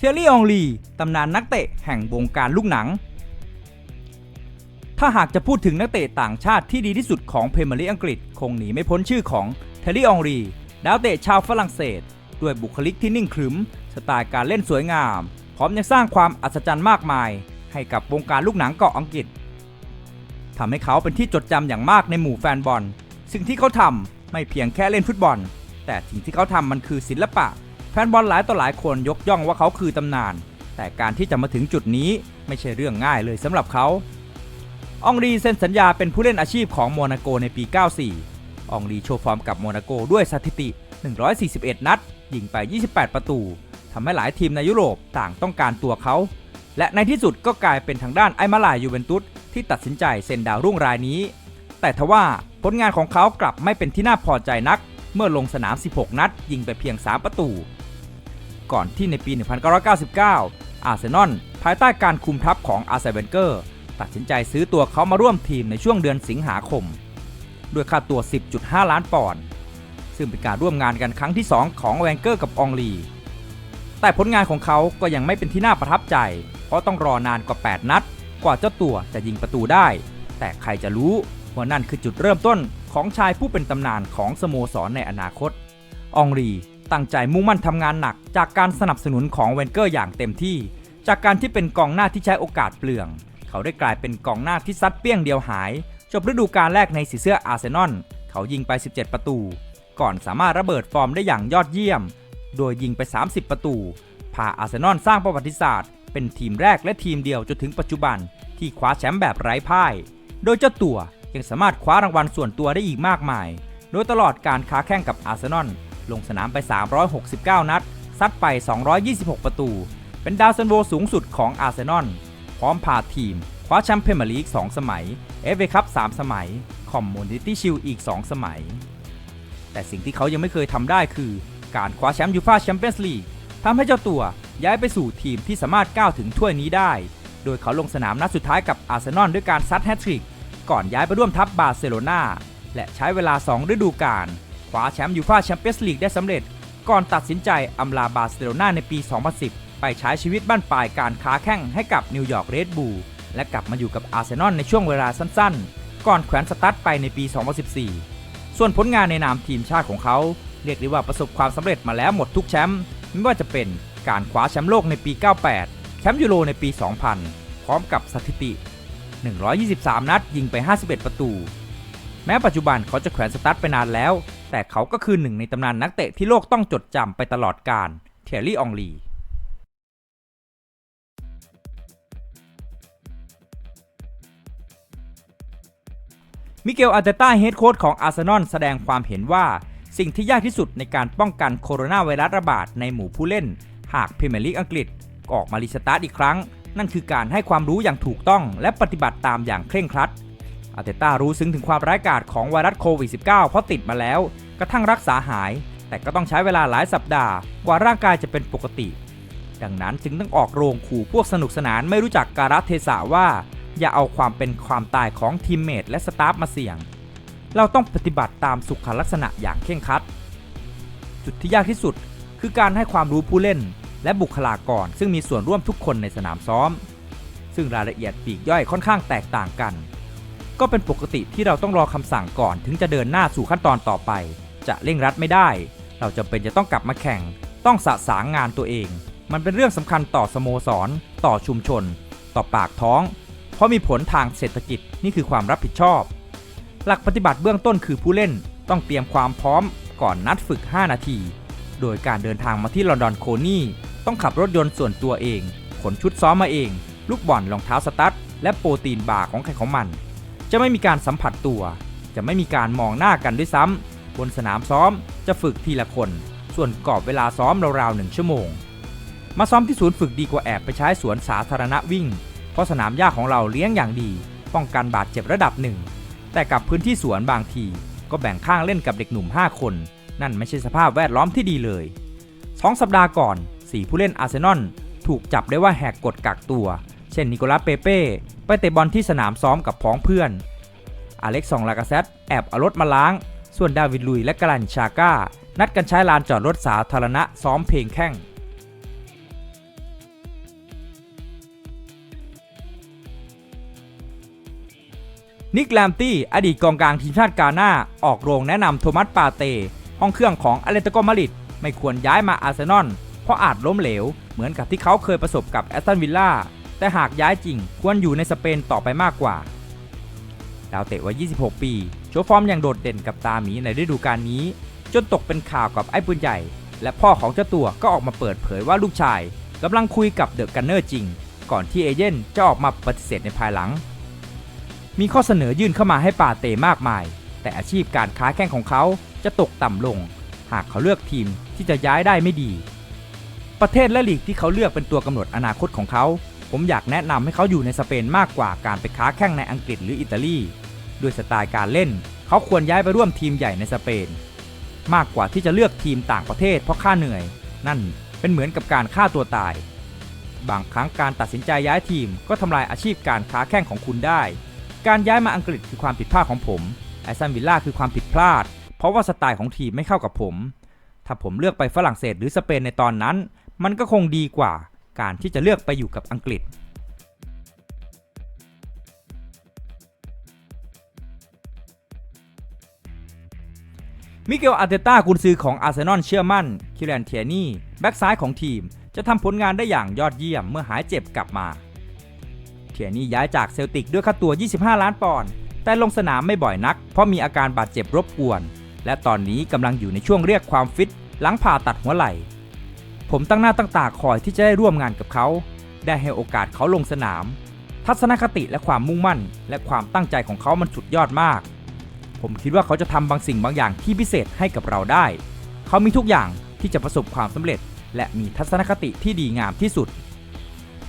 เทียรี่องลีตำนานนักเตะแห่งวงการลูกหนัง ถ้าหากจะพูดถึงนักเตะต่างชาติที่ดีที่สุดของเพรเมียร์ลีอังกฤษ คงหนีไม่พ้นชื่อของเทยรี่องลีดาวเตะชาวฝรั่งเศส ด้วยบุคลิกที่นิ่งขรึม สไตล์การเล่นสวยงาม พร้อมยังสร้างความอัศจรรย์มากมาย ให้กับวงการลูกหนังเกาะอังกฤษทำให้เขาเป็นที่จดจำอย่างมากในหมู่แฟนบอล สิ่งที่เขาทำไม่เพียงแค่เล่นฟุตบอล แต่สิ่งที่เขาทำมันคือศิลปะ แฟนบอลหลายต่อหลายคนยกย่องว่าเขาคือตำนาน แต่การที่จะมาถึงจุดนี้ไม่ใช่เรื่องง่ายเลยสำหรับเขาอองรีเซ็นสัญญาเป็นผู้เล่นอาชีพของโมนาโกในปี 94อองรีโชว์ฟอร์มกับโมนาโกด้วยสถิติ 141 นัด ยิงไป 28 ประตู ทำให้หลายทีมในยุโรปต่างต้องการตัวเขา และในที่สุดก็กลายเป็นทางด้านไอมาลายยูเวนตุสที่ตัดสินใจเซ็นดาวรุ่งรายนี้ แต่ทว่าผลงานของเขากลับไม่เป็นที่น่าพอใจนัก เมื่อลงสนาม 16 นัด ยิงไปเพียง 3 ประตู ก่อนที่ในปี 1999 อาร์เซนอลภายใต้การคุมทัพของอาร์เซเวนเกอร์ตัดสินใจซื้อตัวเขามาร่วมทีมในช่วงเดือนสิงหาคม ด้วยค่าตัว 10.5 ล้านปอนด์ซึ่งเป็นการร่วมงานกันครั้งที่ 2 ของแวนเกอร์กับองลี แต่ผลงานของเขาก็ยังไม่เป็นที่น่าประทับใจ เพราะต้องรอนานกว่า 8 นัด กว่าเจ้าตัวจะยิงประตูได้ แต่ใครจะรู้ว่านั่นคือจุดเริ่มต้นของชายผู้เป็นตำนานของสโมสรในอนาคตอองรี ตั้งใจมุ่งมั่นทำงานหนัก จากการสนับสนุนของเวนเกอร์อย่างเต็มที่ จากการที่เป็นกองหน้าที่ใช้โอกาสเปลือง เขาได้กลายเป็นกองหน้าที่ซัดเปี้ยงเดียวหาย จบฤดูกาลแรกในสีเสื้ออาร์เซนอลเขายิงไป 17 ประตู ก่อนสามารถระเบิดฟอร์มได้อย่างยอดเยี่ยม โดยยิงไป 30 ประตูพาอาร์เซนอลสร้างประวัติศาสตร์ เป็นทีมแรกและทีมเดียวจนถึงปัจจุบัน ที่คว้าแชมป์แบบไร้พ่าย โดยเจ้าตัวยังสามารถคว้ารางวัลส่วนตัวได้อีกมากมาย โดยตลอดการค้าแข่งกับอาร์เซนอล ลงสนามไป 369 นัด ซัดไป 226 ประตู เป็นดาวซันโวสูงสุดของอาร์เซนอล พร้อมพาทีม คว้าแชมป์เพรเมียร์ลีก 2 สมัย เอฟเอคัพ 3 สมัย คอมมูนิตี้ชิลอีก 2 สมัย แต่สิ่งที่เขายังไม่เคยทำได้คือ การคว้าแชมป์ยูฟ่าแชมเปี้ยนส์ลีกทำให้เจ้าตัวย้ายไปสู่ทีมที่สามารถก้าวถึงถ้วยนี้ได้ โดยเขาลงสนามนัดสุดท้ายกับอาร์เซนอลด้วยการซัดแฮตทริก ก่อนย้ายไปร่วมทัพบาร์เซโลนาและใช้เวลา 2 ฤดูกาล คว้าแชมป์ยูฟ่าแชมเปี้ยนส์ลีกได้สำเร็จ ก่อนตัดสินใจอำลาบาร์เซโลนาในปี 2010 ไปใช้ชีวิตบ้านปลายการค้าแข่งให้กับนิวยอร์กเรดบูลและกลับมาอยู่กับอาร์เซนอลในช่วงเวลาสั้นๆ ก่อนแขวนสตั๊ดไปในปี 2014 ส่วนผลงานในนามทีมชาติของเขา เรียกได้ว่าประสบความสำเร็จมาแล้วหมดทุกแชมป์ไม่ว่าจะเป็นการคว้าแชมป์โลกในปี 98 แชมป์ยูโรในปี 2000 พร้อมกับสถิติ 123 นัดยิงไป 51 ประตู แม้ปัจจุบันเขาจะแขวนสตั๊ดไปนานแล้ว แต่เขาก็คือหนึ่งในตำนานนักเตะที่โลกต้องจดจำไปตลอดกาลเทียรี่อองลีมิเกลอาร์เตต้าเฮดโค้ชของอาร์เซนอลแสดงความเห็นว่า สิ่งที่ยากที่สุดในการป้องกันโคโรนาไวรัสระบาดในหมู่ผู้เล่น หากพรีเมียร์ลีกอังกฤษออกมารีสตาร์ทอีกครั้ง นั่นคือการให้ความรู้อย่างถูกต้องและปฏิบัติตามอย่างเคร่งครัด อาร์เตต้ารู้ซึ้งถึงความร้ายกาจของไวรัสโควิด -19 เพราะติดมาแล้ว กระทั่งรักษาหาย แต่ก็ต้องใช้เวลาหลายสัปดาห์ กว่าร่างกายจะเป็นปกติ ดังนั้นจึงต้องออกโรงขู่พวกสนุกสนานไม่รู้จักการะเทศะว่า อย่าเอาความเป็นความตายของทีมเมทและสตาฟมาเสี่ยง เราต้องปฏิบัติตามสุขลักษณะอย่างเคร่งครัด จุดที่ยากที่สุดคือการให้ความรู้ผู้เล่น และบุคลากรซึ่งมีส่วนร่วมทุกคนในสนามซ้อม ซึ่งรายละเอียดปีกย่อยค่อนข้างแตกต่างกัน ก็เป็นปกติที่เราต้องรอคำสั่งก่อนถึงจะเดินหน้าสู่ขั้นตอนต่อไป จะเร่งรัดไม่ได้ เราจำเป็นจะต้องกลับมาแข่ง ต้องสะสางงานตัวเอง มันเป็นเรื่องสำคัญต่อสโมสร ต่อชุมชน ต่อปากท้อง เพราะมีผลทางเศรษฐกิจนี่คือความรับผิดชอบ หลักปฏิบัติเบื้องต้นคือผู้เล่นต้องเตรียมความพร้อมก่อนนัดฝึก 5 นาที โดยการเดินทางมาที่ลอนดอนโคนี่ต้องขับรถยนต์ส่วนตัวเอง ขนชุดซ้อมมาเอง ลูกบอลรองเท้าสตั๊ดและโปรตีนบาร์ของใครของมัน จะไม่มีการสัมผัสตัว จะไม่มีการมองหน้ากันด้วยซ้ำ บนสนามซ้อมจะฝึกทีละคน ส่วนกรอบเวลาซ้อมราวๆหนึ่งชั่วโมง มาซ้อมที่ศูนย์ฝึกดีกว่าแอบไปใช้สวนสาธารณะวิ่ง เพราะสนามหญ้าของเราเลี้ยงอย่างดี ป้องกันบาดเจ็บระดับหนึ่ง แต่กับพื้นที่สวนบางที ก็แบ่งข้างเล่นกับเด็กหนุ่ม 5 คน นั่นไม่ใช่สภาพแวดล้อมที่ดีเลย2สัปดาห์ก่อน 4 ผู้เล่นอาร์เซนอลถูกจับได้ว่าแหกกฎกักตัว เช่นนิโคลัสเปเป้ ไปเตะบอลที่สนามซ้อมกับพ้องเพื่อน อเล็กซองลากาเซตแอบเอารถมาล้าง ส่วนดาวิดลุยและกาลันชาก้า นัดกันใช้ลานจอดรถสาธารณะซ้อมเพลงแข่งนิกแลมตี้ อดีตกองกลางทีมชาติกาหน้า ออกโรงแนะนำโทมัสปาเต ห้องเครื่องของอเลตโกมาริดไม่ควรย้ายมาอาร์เซนอล เพราะอาจล้มเหลว เหมือนกับที่เขาเคยประสบกับแอสตันวิลล่า แต่หากย้ายจริงควรอยู่ในสเปนต่อไปมากกว่า ดาวเตะวัย 26 ปี โชว์ฟอร์มอย่างโดดเด่นกับตาหมีในฤดูกาลนี้ จนตกเป็นข่าวกับไอ้ปืนใหญ่ และพ่อของเจ้าตัวก็ออกมาเปิดเผยว่าลูกชายกำลังคุยกับเดอะกันเนอร์จริง ก่อนที่เอเย่นจะออกมาปฏิเสธในภายหลัง มีข้อเสนอยื่นเข้ามาให้ปาเตมากมาย แต่อาชีพการค้าแข่งของเขาจะตกต่ำลง หากเขาเลือกทีมที่จะย้ายได้ไม่ดี ประเทศและลีกที่เขาเลือกเป็นตัวกำหนดอนาคตของเขา ผมอยากแนะนำให้เขาอยู่ในสเปนมากกว่าการไปค้าแข่งในอังกฤษหรืออิตาลีด้วยสไตล์การเล่น เขาควรย้ายไปร่วมทีมใหญ่ในสเปน มากกว่าที่จะเลือกทีมต่างประเทศเพราะค่าเหนื่อย นั่นเป็นเหมือนกับการฆ่าตัวตาย บางครั้งการตัดสินใจย้ายทีมก็ทำลายอาชีพการค้าแข่งของคุณได้ การย้ายมาอังกฤษคือความผิดพลาดของผมแอสตันวิลล่าคือความผิดพลาด เพราะว่าสไตล์ของทีมไม่เข้ากับผม ถ้าผมเลือกไปฝรั่งเศสหรือสเปนในตอนนั้น มันก็คงดีกว่า การที่จะเลือกไปอยู่กับอังกฤษ มิเกล อาร์เตต้ากุนซือของอาร์เซนอลเชื่อมั่น คิรันเทียนี่ แบ็กซ้ายของทีม จะทำผลงานได้อย่างยอดเยี่ยมเมื่อหายเจ็บกลับมา เทียนี่ย้ายจากเซลติกด้วยค่าตัว 25 ล้านปอนด์แต่ลงสนามไม่บ่อยนัก เพราะมีอาการบาดเจ็บรบกวน และตอนนี้กำลังอยู่ในช่วงเรียกความฟิต หลังผ่าตัดหัวไหล่ ผมตั้งหน้าตั้งตาคอยที่จะได้ร่วมงานกับเขา ได้ให้โอกาสเขาลงสนาม ทัศนคติและความมุ่งมั่น และความตั้งใจของเขามันสุดยอดมาก ผมคิดว่าเขาจะทำบางสิ่งบางอย่างที่พิเศษให้กับเราได้ เขามีทุกอย่างที่จะประสบความสำเร็จ และมีทัศนคติที่ดีงามที่สุด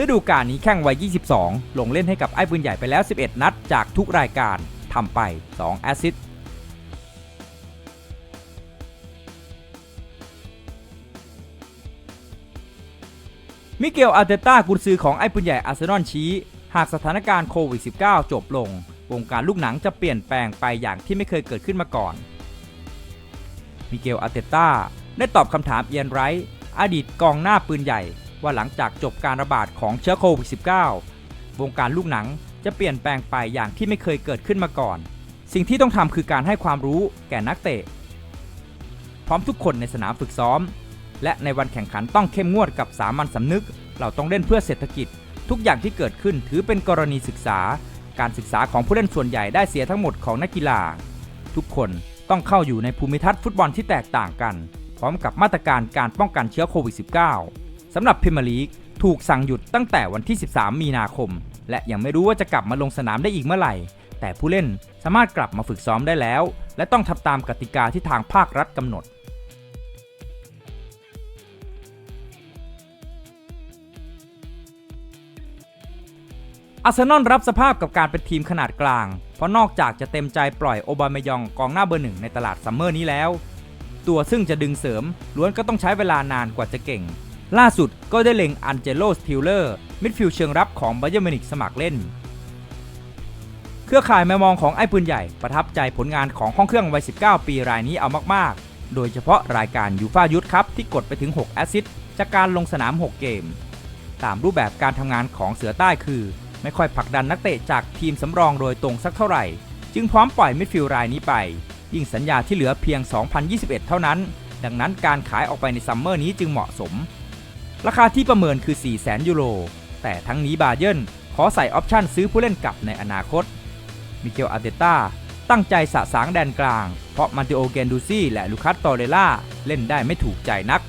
ฤดูกาลนี้แข่งวัย 22 ลงเล่นให้กับไอ้ปืนใหญ่ไปแล้ว 11 นัดจากทุกรายการทำไป 2 แอสซิสต์ มิเกลอาร์เตต้ากุนซือของไอ้ปืนใหญ่อาร์เซนอลชี้ หากสถานการณ์โควิด -19 จบลง วงการลูกหนังจะเปลี่ยนแปลงไปอย่างที่ไม่เคยเกิดขึ้นมาก่อน มิเกลอาร์เตต้าได้ตอบคำถามเอียนไรท์อดีตกองหน้าปืนใหญ่ ว่าหลังจากจบการระบาดของเชื้อโควิด -19 วงการลูกหนังจะเปลี่ยนแปลงไปอย่างที่ไม่เคยเกิดขึ้นมาก่อน สิ่งที่ต้องทำคือการให้ความรู้แก่นักเตะ พร้อมทุกคนในสนามฝึกซ้อม และในวันแข่งขันต้องเข้มงวดกับสามัญสำนึก เราต้องเล่นเพื่อเศรษฐกิจ ทุกอย่างที่เกิดขึ้นถือเป็นกรณีศึกษา การศึกษาของผู้เล่นส่วนใหญ่ได้เสียทั้งหมดของนักกีฬา ทุกคนต้องเข้าอยู่ในภูมิทัศน์ฟุตบอลที่แตกต่างกัน พร้อมกับมาตรการการป้องกันเชื้อโควิด -19 สำหรับพรีเมียร์ลีกถูกสั่งหยุดตั้งแต่วันที่ 13 มีนาคม และยังไม่รู้ว่าจะกลับมาลงสนามได้อีกเมื่อไหร่ แต่ผู้เล่นสามารถกลับมาฝึกซ้อมได้แล้ว และต้องทำตามกติกาที่ทางภาครัฐกำหนด อาร์เซนอลรับสภาพกับการเป็นทีมขนาดกลาง เพราะนอกจากจะเต็มใจปล่อยโอบามายองกองหน้าเบอร์หนึ่งในตลาดซัมเมอร์นี้แล้ว ตัวซึ่งจะดึงเสริมล้วนก็ต้องใช้เวลานานกว่าจะเก่ง ล่าสุดก็ได้เล็งอันเจโลสติลเลอร์มิดฟิลด์เชิงรับของบ a เยอร์มินิกสมัครเล่น เครือข่ายแมมองของไอ้ปืนใหญ่ประทับใจผลงานของห้องเครื่องวัย 19 ปีรายนี้เอามากๆ โดยเฉพาะรายการยูฟายุทธครับที่กดไปถึง 6 แอสซิสจากการลงสนาม 6 เกม ตามรูปแบบการทำงานของเสือใต้คือ ไม่ค่อยผลักดันนักเตะจากทีมสำรองโดยตรงสักเท่าไหร่ จึงพร้อมปล่อยมิดฟิลด์รายนี้ไป ยิ่งสัญญาที่เหลือเพียง 2021 เท่านั้น ดังนั้นการขายออกไปในซัมเมอร์นี้จึงเหมาะสม ราคาที่ประเมินคือ 400,000 ยูโร แต่ทั้งนี้บาเยิร์นขอใส่ออปชั่นซื้อผู้เล่นกลับในอนาคต มิเกลอาร์เตต้าตั้งใจสะสางแดนกลาง เพราะมันติโอเกนดูซี่และลูคัสตอเรล่าเล่นได้ไม่ถูกใจนัก